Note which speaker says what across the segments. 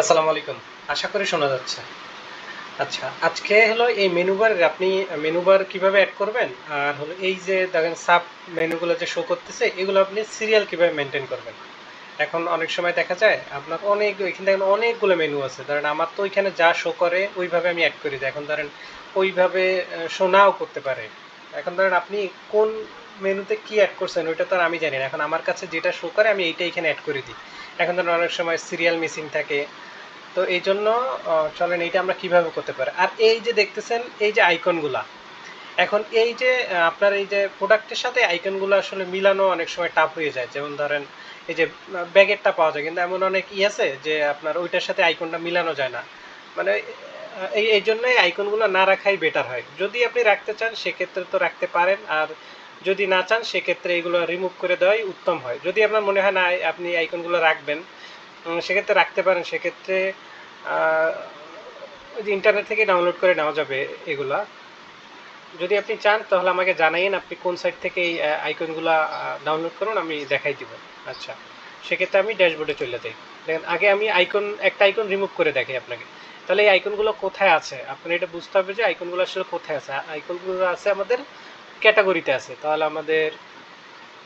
Speaker 1: আসসালামু আলাইকুম। আশা করি শোনা যাচ্ছে। আচ্ছা আজকে হলো এই মেনু বার আপনি মেনু বার কীভাবে অ্যাড করবেন? আর হলো এই যে দেখেন সাব মেনুগুলো যে শো করতেছে, এগুলো আপনি সিরিয়াল কীভাবে মেনটেন করবেন? এখন অনেক সময় দেখা যায়, আপনার অনেক, এখানে দেখেন অনেকগুলো মেনু আছে। ধরেন আমার তো ওইখানে যা শো করে, ওইভাবে আমি অ্যাড করি এখন ধরেন ওইভাবে শো নাও করতে পারে। এখন ধরেন আপনি কোন মেনুতে কি অ্যাড করছেন, ওইটা তো আর আমি জানি না। এখন আমার কাছে যেটা শো করে, আমি এইটা এখানে অ্যাড করে দিই। এখন ধরেন অনেক সময় সিরিয়াল মিসিং থাকে। তো এই জন্য চলেন এইটা আমরা কীভাবে করতে পারি? আর এই যে দেখতেছেন, এই যে আইকনগুলা, এখন এই যে আপনার এই যে প্রোডাক্টের সাথে আইকনগুলো আসলে মিলানো অনেক সময় টাফ হয়ে যায়। যেমন ধরেন, এই যে ব্যাগেরটা পাওয়া যায়, কিন্তু এমন অনেক ই আছে যে আপনার ওইটার সাথে আইকনটা মিলানো যায় না। মানে এই এই জন্যই আইকনগুলো না রাখাই বেটার হয়। যদি আপনি রাখতে চান, সেক্ষেত্রে তো রাখতে পারেন, আর যদি না চান, সেক্ষেত্রে এগুলো রিমুভ করে দেওয়াই উত্তম হয়। যদি আপনার মনে হয়, না, আপনি আইকনগুলো রাখবেন সেক্ষেত্রে রাখতে পারেন। সেক্ষেত্রে ওই যে ইন্টারনেট থেকে ডাউনলোড করে নেওয়া যাবে এগুলা। যদি আপনি চান, তাহলে আমাকে জানাইন আপনি কোন সাইট থেকে এই আইকনগুলো ডাউনলোড করুন, আমি দেখাই দিব। আচ্ছা সেক্ষেত্রে আমি ড্যাশবোর্ডে চলে যাই। দেখেন, আগে আমি আইকন একটা আইকন রিমুভ করে দেখাই আপনাকে। তাহলে এই আইকনগুলো কোথায় আছে? আপনার এটা বুঝতে হবে যে আইকনগুলো আসলে কোথায় আছে। আইকনগুলো আছে আমাদের ক্যাটাগরিতে আছে। তাহলে আমাদের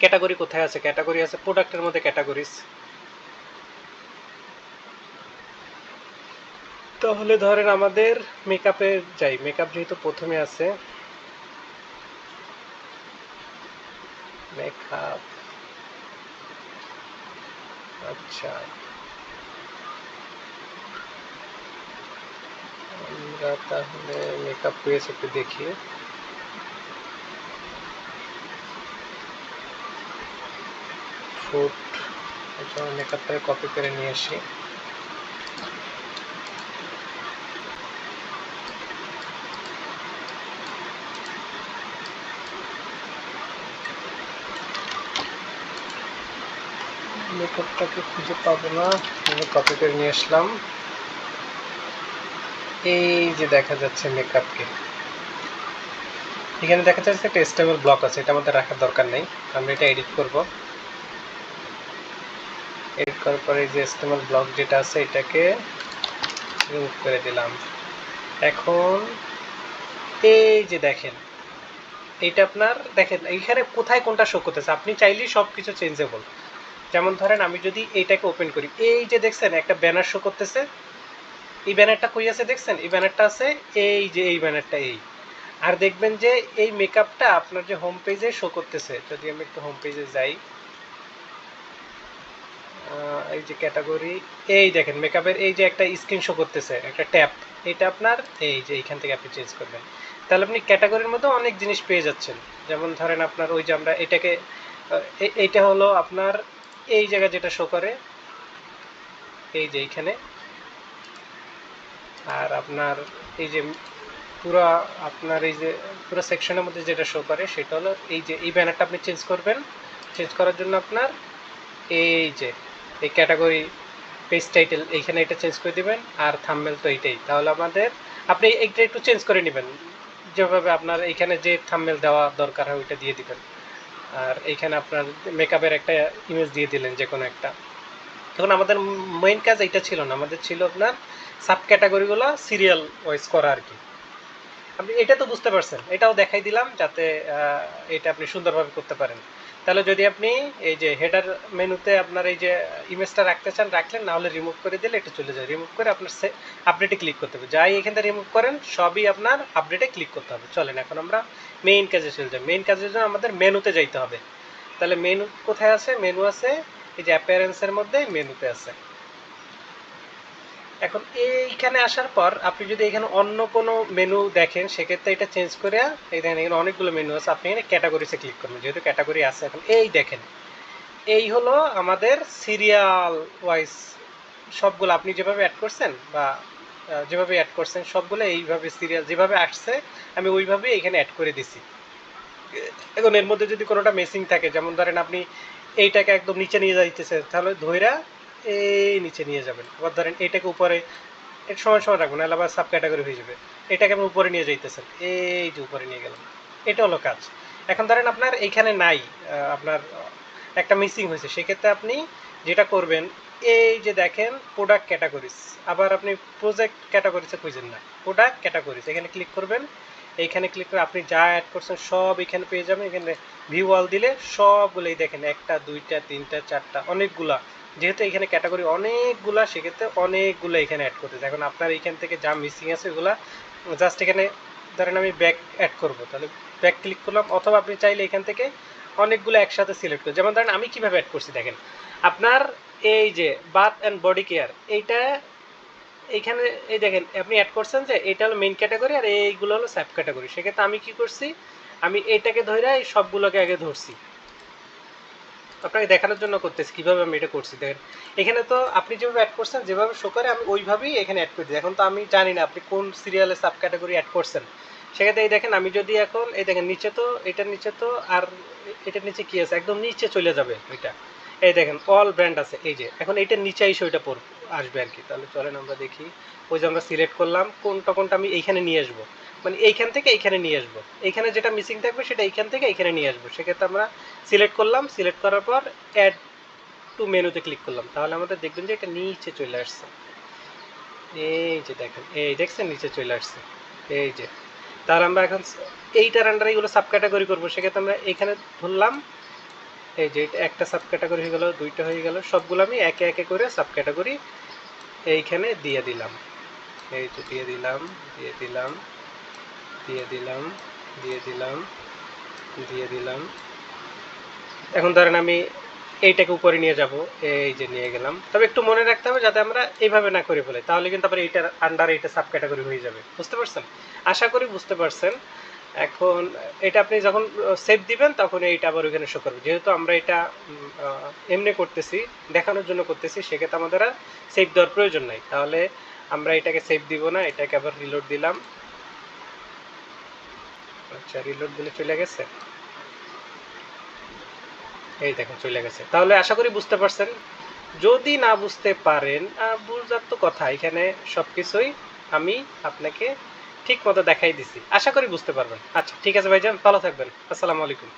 Speaker 1: ক্যাটাগরি কোথায় আছে? ক্যাটাগরি আছে প্রোডাক্টের মধ্যে ক্যাটাগরিজ তাহলে ধরেন আমাদের মেকআপে যাই। মেকআপ যেহেতু প্রথমে আছে। মেকআপ আচ্ছা। আমরা তাহলে মেকআপ পেজ একটু দেখি। ফুড আচ্ছা মেকআপটাকে কপি করে নিয়ে আসি। মেকআপটাকে খুঁজে পাবো না। কপি করে নিয়ে আসলাম। এই যে দেখা যাচ্ছে মেকআপকে। এখানে দেখা যাচ্ছে একটা স্টেবল ব্লক আছে, এটা আমাদের রাখার দরকার নেই। আমরা এটা এডিট করব। এডিট করার পরে এই যে স্টেবল ব্লক যেটা আছে, এটাকে রিমুভ করে দিলাম। এখন এই যে দেখেন, এটা আপনার দেখেন, এইখানে কোথায় কোনটা শো করতেছে? আপনি চাইলেই সব কিছু চেঞ্জেবল যেমন ধরেন আমি যদি এইটাকে ওপেন করি, এই যে দেখছেন একটা ব্যানার শো করতেছে, এই ব্যানারটা কই আছে দেখছেন? এই ব্যানারটা আছে এই যে এই ব্যানারটা এই। আর দেখবেন যে এই মেকআপটা আপনার যে হোম পেজে শো করতেছে, যদি আমি একটু হোম পেজে যাই এই যে ক্যাটাগরি এই দেখেন মেকআপের এই যে একটা স্ক্রিন শো করতেছে, একটা ট্যাপ এটা আপনার এই যে এইখান থেকে আপনি চেঞ্জ করবেন। তাহলে আপনি ক্যাটাগরির মধ্যে অনেক জিনিস পেয়ে যাচ্ছেন। যেমন ধরেন আপনার ওই যে আমরা এটাকে এইটা হলো আপনার এই জায়গা যেটা শো করে, এই যে এইখানে। আর আপনার এই যে পুরো আপনার এই যে পুরো সেকশনের মধ্যে যেটা শো করে, সেটা হলো এই যে এই ব্যানারটা আপনি চেঞ্জ করবেন। চেঞ্জ করার জন্য আপনার এই যে, এই ক্যাটাগরি পেজ টাইটেল এইখানে এটা চেঞ্জ করে দিবেন আর থাম্বনেল তো এইটাই। তাহলে আমাদের, আপনি এইটা একটু চেঞ্জ করে নেবেন। যেভাবে আপনার এইখানে যে থাম্বনেল দেওয়া দরকার হয়, ওইটা দিয়ে দিবেন। আর এইখানে আপনার মেকআপের একটা ইমেজ দিয়ে দিলেন যে কোনো একটা। তখন আমাদের মেইন কাজ এইটা ছিল না, আমাদের ছিল আপনার সাব ক্যাটাগরিগুলো সিরিয়াল ওয়াইজ করা আর কি। আপনি এটা তো বুঝতে পারছেন, এটাও দেখাই দিলাম যাতে এটা আপনি সুন্দরভাবে করতে পারেন। তাহলে যদি আপনি এই যে হেডার মেনুতে আপনার এই যে ইমেজটা রাখতে চান, রাখলেন, না হলে রিমুভ করে দিলে এটা চলে যায়। রিমুভ করে আপনার আপডেটে ক্লিক করতে হবে। যাই এখান থেকে রিমুভ করেন, সবই আপনার আপডেটে ক্লিক করতে হবে। চলেন, এখন আমরা মেইন কাজে চলে যাই। মেইন কাজের জন্য আমাদের মেনুতে যাইতে হবে। তাহলে মেনু কোথায় আছে? মেনু আছে এই যে অ্যাপিয়ারেন্সের মধ্যে মেনুতে আছে। এখন এইখানে আসার পর আপনি যদি এখানে অন্য কোনো মেনু দেখেন, সেক্ষেত্রে এটা চেঞ্জ করে এই দেখেন, এখানে অনেকগুলো মেনু আছে। আপনি এখানে ক্যাটাগরিতে ক্লিক করবেন, যেহেতু ক্যাটাগরি আছে। এখন এই দেখেন, এই হলো আমাদের সিরিয়াল ওয়াইজ সবগুলো। আপনি যেভাবে অ্যাড করছেন বা যেভাবে অ্যাড করছেন, সবগুলো এইভাবে সিরিয়াল যেভাবে আসছে, আমি ওইভাবেই এখানে অ্যাড করে দিছি। এখন এর মধ্যে যদি কোনোটা মেসিং থাকে, যেমন ধরেন আপনি এইটাকে একদম নিচে নিয়ে যাইতেছে, তাহলে ধইরা এই নিচে নিয়ে যাবেন। আবার ধরেন এটাকে উপরে এক সময় সময় রাখবেন নাহলে আবার সাব ক্যাটাগরি হয়ে যাবে। এটাকে আপনি উপরে নিয়ে যাইতেছেন। এই যে উপরে নিয়ে গেলাম। এটা হলো কাজ। এখন ধরেন আপনার এইখানে নাই আপনার একটা মিসিং হয়েছে। সেক্ষেত্রে আপনি যেটা করবেন, এই যে দেখেন প্রোডাক্ট ক্যাটাগরিজ আবার আপনি প্রজেক্ট ক্যাটাগরিজে খুঁজেন না। প্রোডাক্ট ক্যাটাগরিজ এখানে ক্লিক করবেন। এইখানে ক্লিক করে আপনি যা অ্যাড করছেন, সব এখানে পেয়ে যাবেন। এখানে ভিউ অল দিলে সবগুলোই দেখেন, একটা, দুইটা, তিনটা, চারটা, অনেকগুলা যেহেতু এখানে ক্যাটাগরি অনেকগুলা, সেক্ষেত্রে অনেকগুলো এখানে অ্যাড করতেছে এখন আপনার এইখান থেকে যা মিসিং আছে ওগুলা জাস্ট এখানে ধরেন আমি ব্যাক অ্যাড করব। তাহলে ব্যাক ক্লিক করলাম, অথবা আপনি চাইলে এখান থেকে অনেকগুলো একসাথে সিলেক্ট করে যেমন ধরেন আমি কীভাবে অ্যাড করছি দেখেন, আপনার এই যে বাথ অ্যান্ড বডি কেয়ার এইটা এইখানে, এই দেখেন, আপনি অ্যাড করছেন যে এটা হলো মেইন ক্যাটাগরি আর এইগুলো হলো সাব ক্যাটাগরি সেক্ষেত্রে আমি কি করছি, আমি এটাকে ধরে এই সবগুলোকে আগে ধরছি। আপনাকে দেখানোর জন্য করতেছি, কীভাবে আমি এটা করছি, দেখেন। এখানে তো আপনি যেভাবে অ্যাড করছেন, যেভাবে শো করে, আমি ওইভাবেই এখানে অ্যাড করে দিই। এখন তো আমি জানি না আপনি কোন সিরিয়ালে সাব ক্যাটাগরি অ্যাড করছেন। সেক্ষেত্রে এই দেখেন, আমি যদি এখন, এই দেখেন, নিচে তো, এটার নিচে তো, আর এটার নিচে কী আছে? একদম নিচে চলে যাবে এটা এই দেখেন অল ব্র্যান্ড আছে, এই যে। এখন এটার নিচে এসে ওইটা পড় আসবে আর কি। তাহলে চলেন আমরা দেখি। ওই যে আমরা সিলেক্ট করলাম, কোনটা কোনটা আমি এইখানে নিয়ে আসব। মানে এইখান থেকে এইখানে নিয়ে আসব। এইখানে যেটা মিসিং থাকবে সেটা এইখান থেকে এইখানে নিয়ে আসব। সেক্ষেত্রে আমরা সিলেক্ট করলাম সিলেক্ট করার পর অ্যাড টু মেনুতে ক্লিক করলাম। তাহলে আমাদের দেখবেন যে এটা নিচে চলে আসছে। এই যে দেখেন, এই দেখছেন নিচে চলে আসছে। এই যে। তাহলে আমরা এখন এইটার আন্ডারে এগুলো সাব ক্যাটাগরি করব। সেক্ষেত্রে আমরা এখানে ধরলাম এই যে একটা সাব ক্যাটাগরি হয়ে গেল, দুইটা হয়ে গেল, সবগুলো আমি একে একে করে সাব ক্যাটাগরি এইখানে দিয়ে দিলাম। এই তো দিয়ে দিলাম দিয়ে দিলাম দিয়ে দিলাম দিয়ে দিলাম দিয়ে দিলাম। এখন ধরেন আমি এইটাকে উপরে নিয়ে যাব, এই যে নিয়ে গেলাম। তবে একটু মনে রাখতে হবে যাতে আমরা এইভাবে না করে ফেলে, তাহলে কিন্তু আবার এইটার আন্ডার এইটা সাব ক্যাটাগরি হয়ে যাবে। বুঝতে পারছেন? আশা করি বুঝতে পারছেন। এখন এটা আপনি যখন সেভ দিবেন, তখন এইটা আবার ওইখানে শো করবে। যেহেতু আমরা এটা এমনি করতেছি, দেখানোর জন্য করতেছি, সেক্ষেত্রে আমাদের আর সেভ দেওয়ার প্রয়োজন নাই। তাহলে আমরা এটাকে সেভ দিব না, এটাকে আবার রিলোড দিলাম। আচ্ছা রিলোড দিলে চলে গেছে। এই দেখেন, চলে গেছে। তাহলে আশা করি বুঝতে পারছেন। যদি না বুঝতে পারেন বুঝার তো কথা। এখানে সব কিছুই আমি আপনাকে ঠিক মতো দেখাই দিছি। আশা করি বুঝতে পারবেন। আচ্ছা ঠিক আছে ভাইজান, ভালো থাকবেন। আসসালামু আলাইকুম।